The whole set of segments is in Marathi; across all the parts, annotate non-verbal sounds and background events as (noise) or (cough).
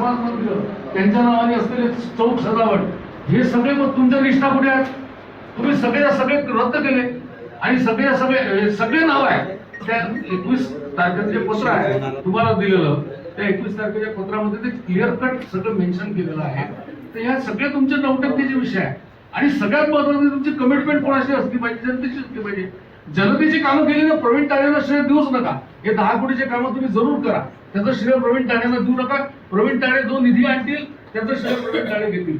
समाज मंदिर त्यांच्या नावाने असलेले चौक सजावट हे सगळे मग तुमच्या निष्ठा कुठे आहेत. तुम्ही सगळे सगळे रद्द केले आणि सगळे सगळे सगळे नाव आहे त्या एकवीस तारखेचं जे पत्र आहे तुम्हाला दिलेलं त्या एकवीस तारखेच्या पत्रामध्ये ते क्लिअर कट सगळं मेन्शन केलेलं आहे. तर ह्या सगळे तुमचे नवटक्केचे विषय आहे आणि सगळ्यात महत्वाचं म्हणजे तुमची कमिटमेंट कोणाशी असली पाहिजे जनतेची असली पाहिजे. जनतेची कामं केली ना प्रवीण ताण्यांना श्रेय देऊच नका. हे दहा कोटीचे कामं तुम्ही जरूर करा. त्याचं श्रेय प्रवीण ताण्यांना देऊ नका. प्रवीण ताणे जो निधी आणतील त्याचं श्रेय प्रवीण ताणे घेतील.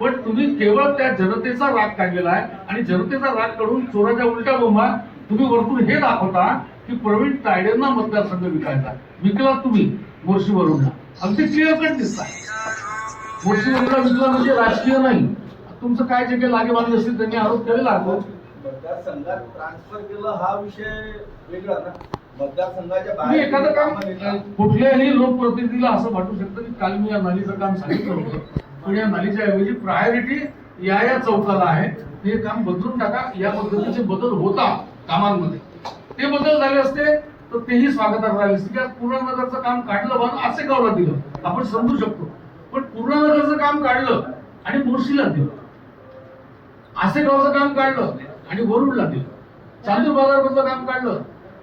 पण तुम्ही केवळ त्या जनतेचा राग काढलेला आहे आणि जनतेचा राग काढून चोराच्या उलट्या बोंबा तुम्ही वरतून हे दाखवता की प्रवीण तायडेंना मतदारसंघ विकायचा. विकला तुम्ही मोर्शीवरूनला. अगदी क्लिअर कट दिसता मोर्शीवरूनला विकला म्हणजे राजकीय नाही. तुमचं काय जे काही लागे बांधले असतील त्यांनी आरोप केलेला आहे. मतदारसंघात ट्रान्सफर केलं हा विषय वेगळा ना. तुम्ही एखादं काम. कुठल्याही लोकप्रतिनिधीला असं वाटू शकतं की काल मी या नालीचं काम सांगितलं होतं. पण या नालीच्या ऐवजी प्रायोरिटी या या चौकाला आहे. हे काम बदलून टाका. या पद्धतीचे बदल होता कामांमध्ये. ते बदल झाले असते तर तेही स्वागतात राहिले असते. की पूर्णानगरचं काम काढलं बन असे गावला दिलं. आपण समजू शकतो. पण पूर्णानगरचं काम काढलं आणि मोर्शीला दिलं. असे गावचं काम काढलं आणि वरुडला दिलं. चांदूर बाजारमधलं काम काढलं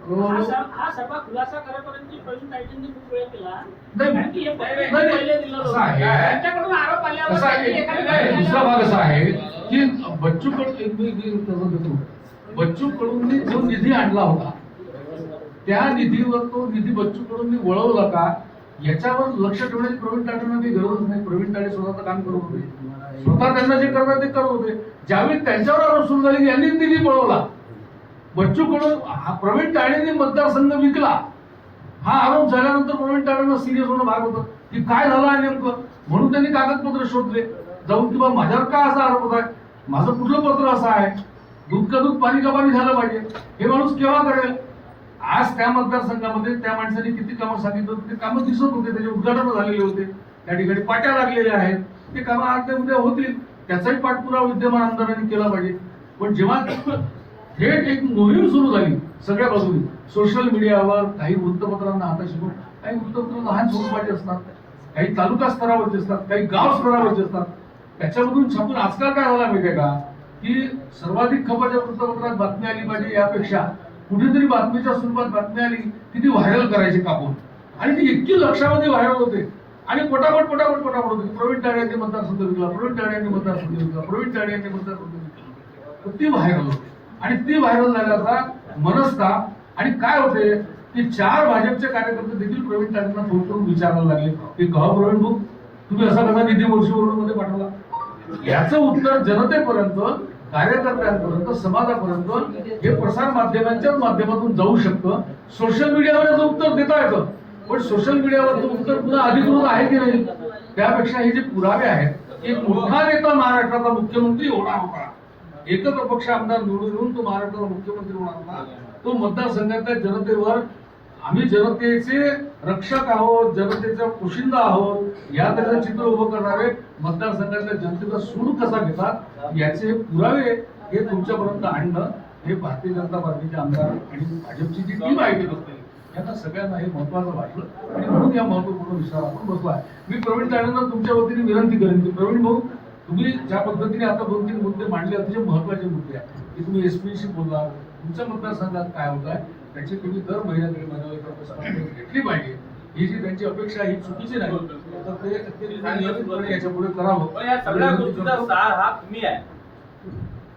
हा हा. खुलासा करेपर्यंत प्रवीण खूप वेळ केला. त्यांच्याकडून आरोप आल्यावर दुसरा भाग असा आहे की बच्चू कडू एक मी- मी तसं देतो. बच्चू कडूंनी जो निधी आणला होता त्या निधीवर तो निधी बच्चू कडूंनी वळवला का? याच्यावर लक्ष ठेवण्याची प्रवीण ताटेंना काही गरज नाही. प्रवीण ताटे स्वतःचं काम करत होते. स्वतः त्यांना जे करतात ते करत होते. ज्यावेळी त्यांच्यावर आरोप सुरू झाले यांनी निधी पळवला बच्चू कडून हा प्रवीण ताडेंनी मतदारसंघ विकला. हा आरोप झाल्यानंतर प्रवीण ताडेंना सिरियस होणं भाग होतं. की काय झालं आहे नेमकं? म्हणून त्यांनी कागदपत्र शोधले. जाऊन की बा माझ्यावर का असा आरोप होत आहे? माझं कुठलं पत्र असं आहे? दूध का दूध पाणी का पाणी झालं पाहिजे? हे माणूस केव्हा करेल? आज त्या मतदारसंघामध्ये त्या माणसाने किती कामं सांगितलं ते कामं दिसत होते त्याचे उद्घाटन झालेले होते. त्या ठिकाणी पाट्या लागलेल्या आहेत. ते कामं आज उद्या होतील. त्याचाही पाठपुरावा विद्यमान आमदारांनी केला पाहिजे. पण जेव्हा थेट एक मोहीम सुरू झाली सगळ्या बाजूनी सोशल मीडियावर काही वृत्तपत्रांना आता शिकून काही वृत्तपत्र लहान स्वरूपाचे असतात काही तालुका स्तरावरचे असतात काही गाव स्तरावरचे असतात. त्याच्यामधून छापून आजकाल काय झाला माहितीये का? की सर्वाधिक खपाच्या वृत्तपत्रात बातमी आली पाहिजे यापेक्षा कुठेतरी बातमीच्या स्वरूपात बातमी आली की ती व्हायरल करायची कापून. आणि ती इतकी लक्षामध्ये व्हायरल होते. आणि पटापट पटापट पटापट होते. प्रवीण ताडे यांनी मतदारसंघ विकला प्रवीण ताडे यांनी मतदारसंघ विकला प्रवीण ताडे यांनी मतदारसंघ विकला. तर ती व्हायरल होते. आणि ती व्हायरल झाल्याचा मनस्ताप आणि काय होते? की चार भाजपचे कार्यकर्ते देखील प्रवीण ताडेंना फोन करून विचारायला लागले. की कह प्रवीण भाऊ तुम्ही असा कसा निधी वर्षीवरून मध्ये पाठवला. याचं उत्तर जनतेपर्यंत कार्यकर्त्यांपर्यंत समाजापर्यंत हे प्रसार माध्यमांच्याच माध्यमातून जाऊ शकतं. सोशल मीडियावर याचं उत्तर देता येतं पण सोशल मीडियावरचं उत्तर पुन्हा अधिकृत आहे की नाही? त्यापेक्षा हे जे पुरावे आहेत एक मोठा नेता महाराष्ट्राचा मुख्यमंत्री होणार होता. एकच अपक्ष आमदार निवडून येऊन तो महाराष्ट्राचा मुख्यमंत्री होणार होता. तो मतदारसंघातल्या जनतेवर आम्ही जनतेचे रक्षक आहोत जनतेचा पोशिंदा आहोत या तऱ्हेचं चित्र उभं करणारे मतदारसंघातल्या जनतेचा सूड कसा घेतात याचे हे पुरावे हे तुमच्यापर्यंत आणणं हे भारतीय जनता पार्टीचे आमदार आणि भाजपची जी टीम आहे ते यांना सगळ्यांना हे महत्वाचं वाटलं. आणि म्हणून या महत्त्वपूर्ण विषयावर आपण बसलो आहे. मी प्रवीण ताडेंना तुमच्या वतीने विनंती करेन की प्रवीण भाऊ तुम्ही ज्या पद्धतीने आता दोन तीन मुद्दे मांडले अतिशय महत्त्वाचे मुद्दे आहेत. की तुम्ही एसपीशी बोलला तुमच्या मतदारसंघात काय होत आहे त्याची तुम्ही दर महिन्या दीड महिन्याला एका पुस्तकात घेतली पाहिजे. ही जी त्यांची अपेक्षा ही चुकीची नाही. तर ते याच्यापुढे करावं. पण या सगळ्या गोष्टीचा सार हा तुम्ही आहे.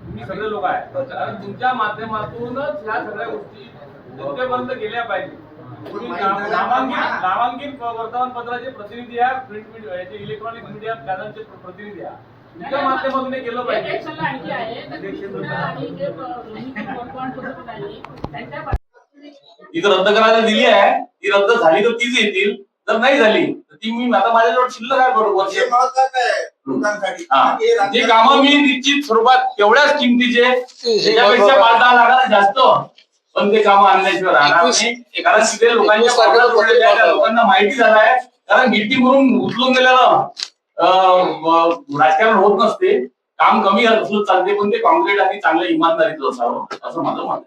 तुम्ही सगळे लोक आहे. कारण तुमच्या माध्यमातूनच ह्या सगळ्या गोष्टी जनतेपर्यंत गेल्या पाहिजे. नामांकित नामांकित वर्तमानपत्राचे प्रतिनिधी आहे प्रिंट मीडिया याचे इलेक्ट्रॉनिक मीडिया चॅनलचे प्रतिनिधी आहे माध्यमातून हे केलं पाहिजे. जे ती तर रद्द करायला दिली आहे. ती रद्द झाली तर तीच येतील. जर नाही झाली तर ती मी आता माझ्याजवळ शिल्लक आहे बरोबर. राज्यात- कामं मी निश्चित स्वरूपात तेवढ्याच किमतीचे त्याच्यापेक्षा पाच दहा लाखाला जास्त. पण ते कामं आणल्याशिवाय राहणार नाही. कारण तिथे लोकांच्या लोकांना माहिती झालं आहे कारण गिट्टी म्हणून उचलून व- राजकारण होत नसते. काम कमी असलं चालते पण ते कॉन्क्रीट आणि चांगल्या इमानदारीचं असावं असं माझं मत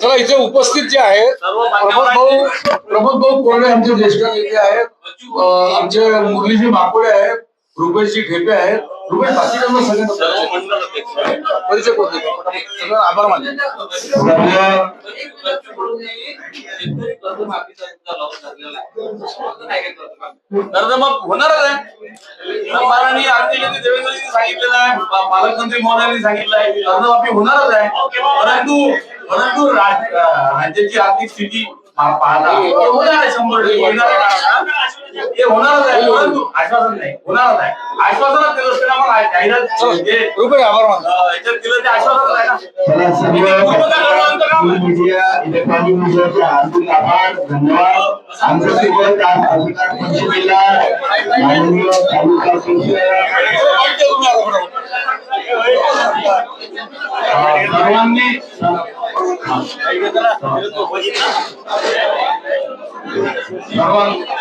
चला इथे उपस्थित जे आहेत प्रमोद भाऊ प्रमोद भाऊ कोरडे आमचे ज्येष्ठ नेते आहेत. आमचे मुरलीजी माकोडे आहेत. रुपेशजी ठेपे आहेत. रुपेश बाकीच्या सगळ्यांना परिचय करून सगळं आभार मानले कर्ज मग होणारच आहे. महाराणी आरती देवेंद्रजी सांगितलेलं आहे. पालकमंत्री महोदयांनी सांगितलं आहे. कर्जमाफी होणारच आहे. परंतु परंतु राज्याची आर्थिक स्थिती होणार आहे शंभर टक्के. होणार आहे. हे होणारच आहे. परंतु आश्वासन नाही. होणारच आहे. आश्वासनात दिलं असतं ना मग जाहिरात जे, रुपेश आभार मानतो. अं, याच्यात दिलं ते आश्वासनच आहे ना. मीडिया इलेक्ट्रॉनिक मीडियाचे हार्दिक आभार. धन्यवाद. अधिकार माननीय तालुका सर्वांनी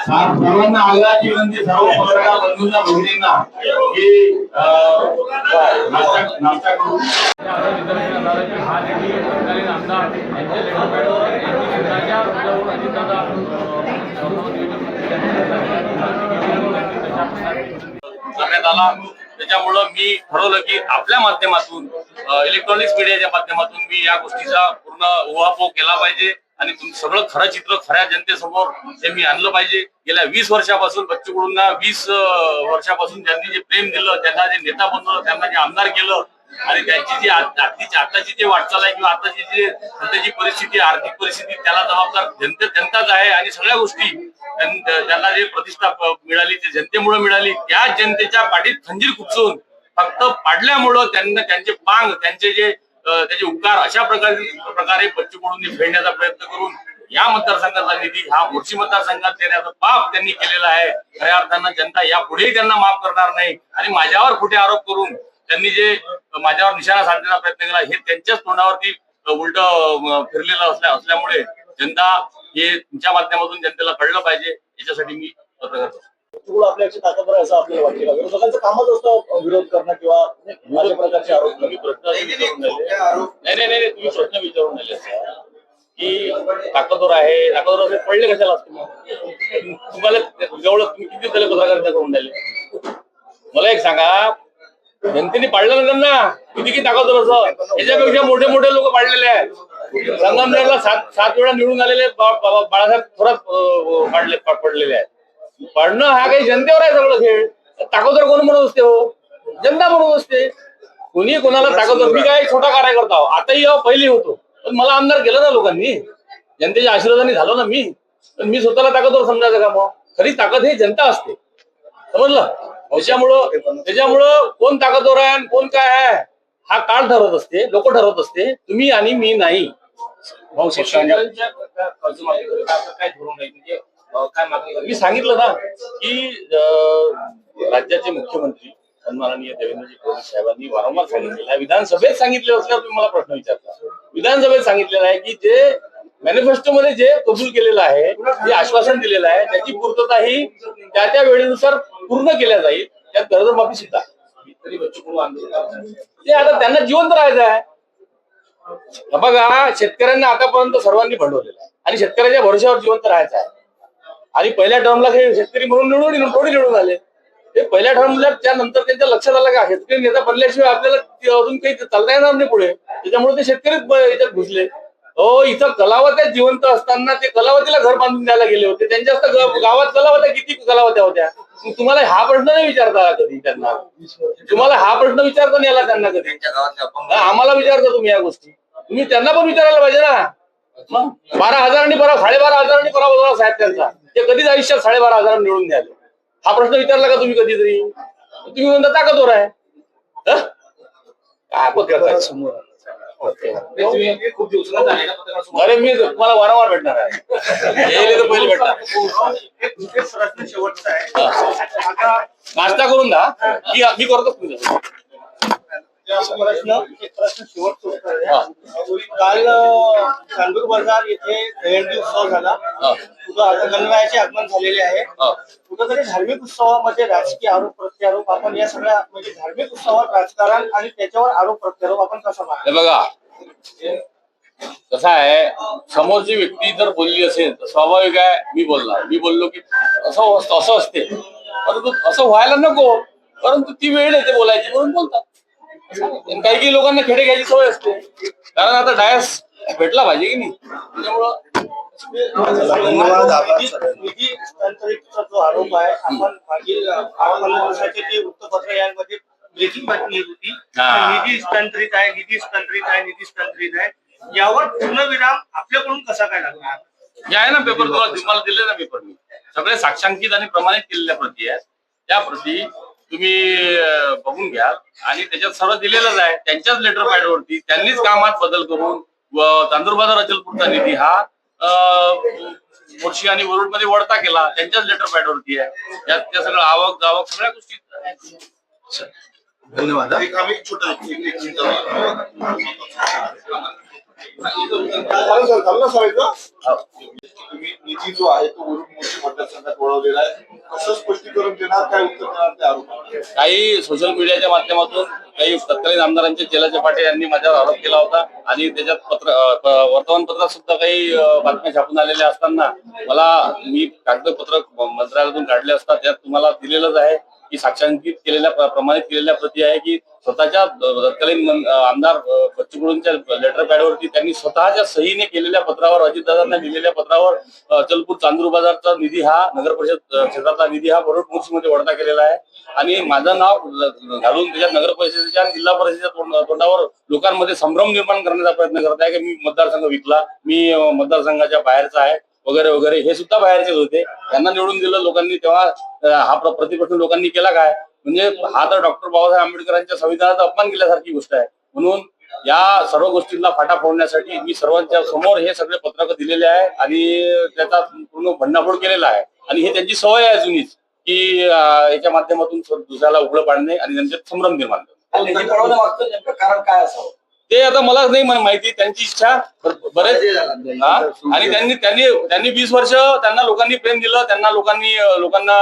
सर्वांना आग्रहाची विनंती सर्व पत्रकार बंधूंना भगिनींना की नाश्ता नाश्ता करून असं निदर्शनास आलं की हा निधी तत्कालीन आमदार यांच्या लेटरपॅडवर यांनी स्वतःच्या अर्जावर अजितदादा करण्यात आला. त्याच्यामुळं मी ठरवलं की आपल्या माध्यमातून इलेक्ट्रॉनिक्स मीडियाच्या माध्यमातून मी या गोष्टीचा पूर्ण उहापोह केला पाहिजे आणि सगळं खरं चित्र खऱ्या जनतेसमोर ते मी आणलं पाहिजे. गेल्या वीस वर्षापासून बच्चू कडूंना वीस वर्षापासून ज्यांनी जे प्रेम दिलं त्यांना जे नेता बनवलं त्यांना जे आमदार केलं आणि त्यांची जी आताची आताची जी वाटचाल आहे किंवा आताची जी सध्याची परिस्थिती आर्थिक परिस्थिती त्याला जबाबदार जनते जनताच आहे आणि सगळ्या गोष्टी त्यांना जे प्रतिष्ठा मिळाली ते जनतेमुळे मिळाली त्या जनतेच्या पाठीत खंजीर खुपसून फक्त पाडल्यामुळं त्यांना त्यांचे पांग त्यांचे जे त्याचे उपकार अशा प्रकारे प्रकारे बच्चू फेडण्याचा प्रयत्न करून या मतदारसंघाचा निधी हा मोर्शी मतदारसंघात देण्याचा पाप त्यांनी केलेला आहे. खऱ्या अर्थानं जनता यापुढेही त्यांना माफ करणार नाही आणि माझ्यावर खोटे आरोप करून त्यांनी जे माझ्यावर निशाणा साधण्याचा प्रयत्न केला हे त्यांच्याच तोंडावरती उलट फिरलेलं असल्या असल्यामुळे जनता हे तुमच्या माध्यमातून जनतेला कळलं पाहिजे याच्यासाठी मी पत्रकार असतं विरोध करणं किंवा प्रकारचे आरोप तुम्ही प्रश्न विचारून राहिले. नाही नाही नाही तुम्ही प्रश्न विचारून. की ताकदवर आहे ताकदवर असे पडले कशाला? तुम्हाला जवळ तुम्ही किती झाले पत्रकारिता करून राहिले? मला एक सांगा जनतेने पाडलं ना त्यांना किती किती ताकदवर असं याच्यापेक्षा मोठे मोठे लोक पाडलेले आहेत. संगमनेरला सात सात वेळा निवडून आलेले बाळासाहेब थोरात पाडले पडलेले आहेत. पडणं हा काही जनतेवर आहे सगळं खेळ. ताकदवर कोण म्हणत असते हो? जनता म्हणत असते. कोणी कोणाला ताकदवर मी काय छोटा कार्यकर्ता आहो? आताही पहिली होतो. पण मला आमदार केलं ना लोकांनी. जनतेच्या आशीर्वादाने झालो ना मी. पण मी स्वतःला ताकदवर समजायचं का मग? खरी ताकद ही जनता असते. समजलं? त्याच्यामुळं त्याच्यामुळं कोण ताकदवर आहे आणि कोण काय आहे हा काळ ठरवत असते लोक ठरवत असते तुम्ही आणि मी नाही. भाऊ शेतकऱ्यांच्या कर्जमाफी काय धोरण आहे? म्हणजे अं, काय मागणी मी सांगितलं ना की राज्याचे मुख्यमंत्री सन्माननीय देवेंद्रजी फडणवीस साहेबांनी वारंवार सांगितलेलं आहे. विधानसभेत सांगितले असल्यावर तुम्ही मला प्रश्न विचारता. विधानसभेत सांगितलेलं आहे की जे मॅनिफेस्टो मध्ये जे कबूल केलेलं आहे जे आश्वासन दिलेलं आहे त्याची पूर्तता ही त्या त्या वेळेनुसार पूर्ण केल्या जाईल त्यात कर्जमाफी सुद्धा. ते आता त्यांना जिवंत राहायचं आहे. बघा शेतकऱ्यांना आतापर्यंत सर्वांनी भंडवलेलं आहे. आणि शेतकऱ्याच्या भरोश्यावर जिवंत राहायचं आहे. आणि पहिल्या टर्मला हे शेतकरी म्हणून निवडून थोडी निवडून आले. ते पहिल्या टर्मला त्यानंतर त्यांच्या लक्षात आलं का शेतकरी नेता बनल्याशिवाय आपल्याला अजून काही चालता येणार नाही पुढे. त्याच्यामुळे ते शेतकरीच याच्यात घुसले. हो इथं कलावत्या जिवंत असताना ते कलावतीला घर बांधून द्यायला गेले होते. त्यांच्या गावात कलावत्या किती कलावत्या होत्या? तुम्हाला हा प्रश्न नाही विचारता कधी त्यांना? तुम्हाला हा प्रश्न विचारता नाही आला त्यांना कधी? आम्हाला विचारता तुम्ही या गोष्टी. तुम्ही त्यांना पण विचारायला पाहिजे ना. बारा हजारांनी पराभव साडेबारा हजारांनी पराभव झाला साहेब त्यांचा. ते कधीच आयुष्यात साडेबारा हजारांनी निवडून द्याले हा प्रश्न विचारला का तुम्ही कधीतरी? तुम्ही म्हणता ताकदवर आहे. हं? काय पत्रकार समोर खूप दिवसांना झाले ना पत्रकार समोर. अरे मी तुम्हाला वारंवार भेटणार आहे. तर पहिले भेटणार. प्रश्न शेवटचा आहे. हा. आता नाश्ता करून द्या मी करतोच तुमच्या प्रश्न एक हा. काल चांदूर बाजार येथे दहीहंडी उत्सव झाला. कुठं आता गणरायाचे आगमन झालेले आहे. कुठंतरी धार्मिक उत्सवामध्ये राजकीय आरोप प्रत्यारोप आपण या सगळ्या म्हणजे धार्मिक उत्सवात राजकारण आणि त्याच्यावर आरोप प्रत्यारोप आपण कसा पाहतो बघा. कसं आहे समोरची व्यक्ती जर बोलली असेल तर स्वाभाविक आहे मी बोलणार. मी बोललो की असं असतं असं असते. परंतु असं व्हायला नको. परंतु ती वेळ येते बोलायची म्हणून बोलतात. आणि काही काही लोकांना खेडे घ्यायची सवय असते. कारण आता डायस भेटला पाहिजे की नाही? त्यामुळं धन्यवाद आभार निधी हस्तांतरितचा जो आरोप आहे आपण मागील जे वृत्तपत्र यांमध्ये ब्रेकिंग बातमी येत होती हा. निधी हस्तांतरित आहे निधी हस्तांतरित आहे निधी हस्तांतरित आहे. यावर पूर्णविराम आपल्याकडून कसा काय लागणार? जे आहे ना पेपर तुम्हाला तुम्हाला दिले ना पेपर मी. सगळे साक्षांकित आणि प्रमाणित केलेल्या प्रती आहेत. त्या प्रती तुम्ही बघून घ्या. आणि त्याच्यात सर्व दिलेलंच आहे. त्यांच्याच लेटर पॅड वरती त्यांनीच कामात बदल करून व तांदूरबाजार अचलपूरचा निधी हा अं, मोर्शी आणि वरुडमध्ये वळता केला. त्यांच्याच लेटर पॅड वरती आहे. त्यात त्या सगळं आवक जावक सगळ्या गोष्टी धन्यवाद एक आम्ही छोटं एक- एक- एक मिनिटं. तुम्ही निधी जो आहे तो मोठी मतदारसंघात वळवलेला आहे. कसं स्पष्टीकरण देणार काय उत्तर देणार त्या आरोपाला काही सोशल मीडियाच्या माध्यमातून काही तत्कालीन आमदारांचे चेलाचे पाटे यांनी माझ्यावर आरोप केला होता. आणि त्याच्यात पत्र अं, वर्तमानपत्रात सुद्धा काही बातम्या छापून आलेल्या असताना मला मी कागदपत्र मंत्रालयातून काढले असता त्यात तुम्हाला दिलेलंच आहे. की साक्षांकित केलेल्या प्रमाणित केलेल्या प्रती आहे की स्वतःच्या तत्कालीन आमदार अं, बच्चू कडूंच्या लेटर पॅडवरती त्यांनी स्वतःच्या सहीने केलेल्या पत्रावर अजितदादांना लिहिलेल्या पत्रावर अचलपूर चलपूर चांदूर बाजारचा निधी हा नगर परिषद क्षेत्राचा क्षेत्रातला निधी हा बरोड मुर्शीमध्ये वळता केलेला आहे. आणि माझं नाव घालून त्याच्यात नगर परिषदेच्या आणि जिल्हा परिषदेच्या तोंडावर लोकांमध्ये संभ्रम निर्माण करण्याचा प्रयत्न करत आहे की मी मतदारसंघ विकला. मी मतदारसंघाच्या बाहेरचा आहे. वगैरे वगैरे हे सुद्धा बाहेरचेच होते. त्यांना निवडून दिलं लोकांनी तेव्हा हा प्रतिप्रश्न लोकांनी केला काय? म्हणजे हा तर डॉक्टर बाबासाहेब आंबेडकरांच्या संविधानाचा अपमान केल्यासारखी गोष्ट आहे. म्हणून या सर्व गोष्टींना फाटा फोडण्यासाठी मी सर्वांच्या समोर हे सगळे पत्रक दिलेले आहे आणि त्याचा पूर्ण भंडाफोड केलेला आहे. आणि हे त्यांची सवय आहे जुनीच की याच्या माध्यमातून दुसऱ्याला उघडं पाडणे आणि त्यांच्यात संभ्रम निर्माण करणे. कारण काय असावं? ते आता मला नाही माहिती त्यांची इच्छा बरेच. हा? आणि त्यांनी त्यांनी त्यांनी वीस वर्ष त्यांना लोकांनी प्रेम दिलं त्यांना लोकांनी लोकांना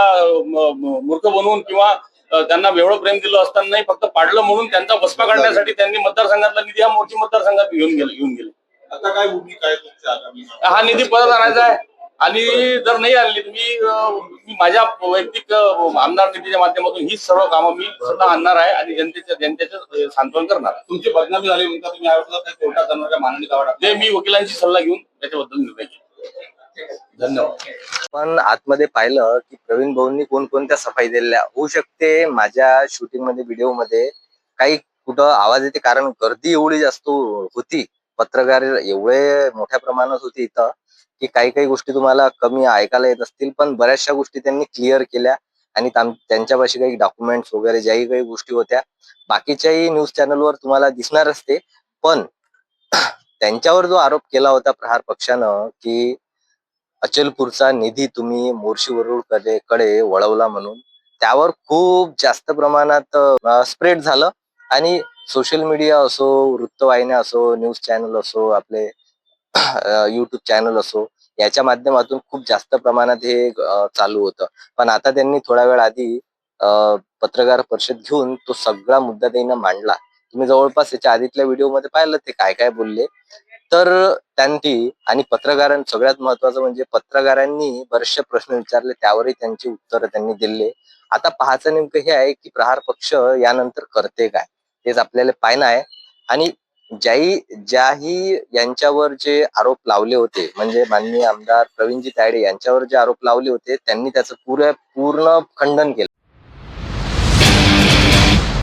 मूर्ख बनवून किंवा त्यांना एवढं प्रेम दिलं असतानाही फक्त पाडलं म्हणून त्यांचा बसपा काढण्यासाठी त्यांनी मतदारसंघातला निधी हा मोठी मतदारसंघात घेऊन गेले घेऊन गेले. आता काय भूमिका आहे हा निधी परत आणायचा आहे. आणि जर नाही आणली तुम्ही माझ्या वैयक्तिक आमदार निधीच्या माध्यमातून ही सर्व कामं मी स्वतः आणणार आहे आणि जनतेच्या जनतेचं सांत्वन करणार आहे. तुमची बदनामी झाली म्हणता तुम्ही आयोगाला काही कोर्टात जाणार का माननी दावा? ते मी वकिलांची सल्ला घेऊन त्याच्याबद्दल निर्णय घेईन धन्यवाद पण आतमध्ये पाहिलं की प्रवीण भाऊंनी कोणकोणत्या सफाई दिलेल्या होऊ शकते माझ्या शूटिंगमध्ये व्हिडिओमध्ये काही कुठं आवाज येते कारण गर्दी एवढी जास्त होती पत्रकार एवढे मोठ्या प्रमाणात होते इथं की काही काही गोष्टी तुम्हाला कमी ऐकायला येत असतील पण बऱ्याचशा गोष्टी त्यांनी क्लिअर केल्या आणि त्यांच्यापाशी काही डॉक्युमेंट्स वगैरे ज्याही काही गोष्टी होत्या. बाकीच्याही न्यूज चॅनलवर तुम्हाला दिसणार असते पण (clears throat) त्यांच्यावर जो आरोप केला होता प्रहार पक्षानं की अचलपूरचा निधी तुम्ही मोर्शी वरुडकडे कडे वळवला म्हणून त्यावर खूप जास्त प्रमाणात स्प्रेड झालं. आणि सोशल मीडिया असो वृत्तवाहिन्या असो न्यूज चॅनल असो आपले युट्यूब चॅनल असो याच्या माध्यमातून खूप जास्त प्रमाणात हे चालू होतं. पण आता त्यांनी थोडा वेळ आधी पत्रकार परिषद घेऊन तो सगळा मुद्दा त्यांनी मांडला. तुम्ही जवळपास याच्या आधीतल्या व्हिडिओमध्ये पाहिलं ते काय काय बोलले? तर त्यांनी आणि पत्रकारां सगळ्यात महत्वाचं म्हणजे पत्रकारांनी बरेचसे प्रश्न विचारले त्यावरही त्यांची उत्तरं त्यांनी दिले. आता पाहायचं नेमकं हे आहे की प्रहार पक्ष यानंतर करते काय? तेच आपल्याला पाहणं आहे. आणि ज्याही ज्याही यांच्यावर जे आरोप लावले होते म्हणजे माननीय आमदार प्रवीणजी तायडे यांच्यावर जे आरोप लावले होते त्यांनी त्याचं पुरे पूर्ण खंडन केलं.